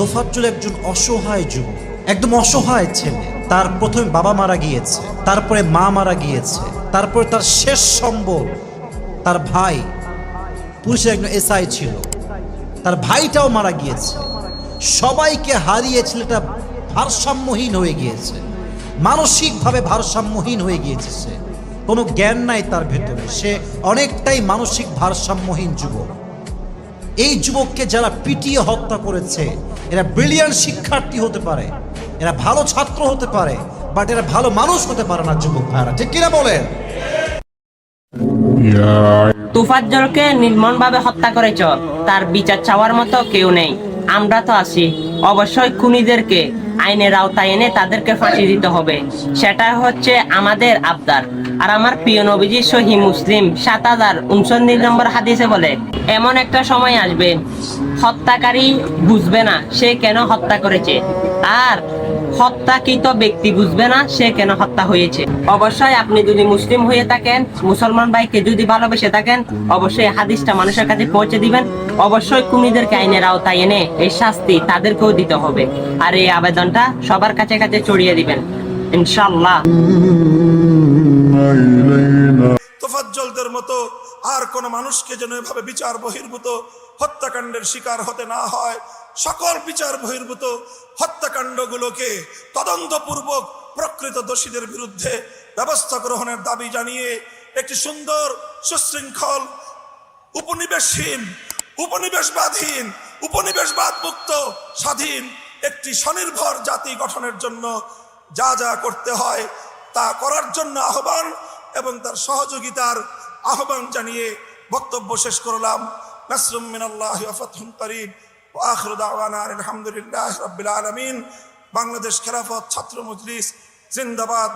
তোফাজ্জল একজন অসহায় যুবক, একদম অসহায় ছেলে। তার প্রথমে বাবা মারা গিয়েছে, তারপরে মা মারা গিয়েছে, তারপরে তার শেষ সম্বল তার ভাই। পুলিশের একজন এসআই ছিল, তার ভাইটাও মারা গিয়েছে। সবাইকে হারিয়ে ছেলেটা ভারসাম্যহীন হয়ে গিয়েছে, মানসিকভাবে ভারসাম্যহীন হয়ে গিয়েছে সে। কোনো জ্ঞান নাই তার ভেতরে, সে অনেকটাই মানসিক ভারসাম্যহীন যুবক। এই যুবককে যারা পিটিয়ে হত্যা করেছে, এরা ব্রিলিয়ান শিক্ষার্থী হতে পারে, এরা ভালো ছাত্র হতে পারে বাট এরা ভালো মানুষ হতে পারে না যুবক ভাইরা ঠিক কিনা বলেন? তুফাজ্জলকে নির্মমভাবে হত্যা করেছ, তার বিচার চাওয়ার মতো কেউ নেই। আমরা তো আছি। অবশ্যই খুনিদেরকে আইনের আওতায় এনে তাদেরকে ফাঁসি দিতে হবে। সেটা হচ্ছে আমাদের আবদার। আর আমার প্রিয় নবীজি সহি মুসলিম সাত হাজার উনচল্লিশ নম্বর হাদিসে বলে, এমন একটা সময় আসবে, হত্যাকারী বুঝবে না সে কেন হত্যা করেছে। আর হত্যাকৃত ব্যক্তি বুঝবে না সে কেন হত্যা হয়েছে। অবশ্যই আপনি যদি মুসলিম হয়ে থাকেন, মুসলমান ভাইকে যদি ভালোবেসে থাকেন, অবশ্যই হাদিসটা মানুষের কাছে পৌঁছে দিবেন। অবশ্যই কুমিদের আইনের আওতায় এনে এই শাস্তি তাদেরকেও দিতে হবে। আর এই আবেদনটা সবার কাছে কাছে ছড়িয়ে দিবেন। ইনশাল্লাহ তোফাজ্জলদের মতো আর কোন মানুষকে যেন এভাবে বিচার বহির্ভূত হত্যাকাণ্ডের শিকার হতে না হয়। সকল বিচার বহির্ভূত হত্যাকাণ্ডগুলোকে তদন্তপূর্বক প্রকৃত দোষীদের বিরুদ্ধে ব্যবস্থা গ্রহণের দাবি জানিয়ে একটি সুন্দর, সুশৃঙ্খল, উপনিবেশহীন, উপনিবেশবাদহীন উপনিবেশবাদ মুক্ত স্বাধীন একটি স্বনির্ভর জাতি গঠনের জন্য যা যা করতে হয় তা করার জন্য আহ্বান এবং তার সহযোগিতার আহ্বান জানিয়ে বক্তব্য শেষ করলাম। নাসরুম মিনাল্লাহ ওয়া ফাতহুন করিম। আখিরু দাওয়ানা আলহামদুলিল্লাহ রবিল আলমিন। বাংলাদেশ খেলাফত ছাত্র মজলিস জিন্দাবাদ।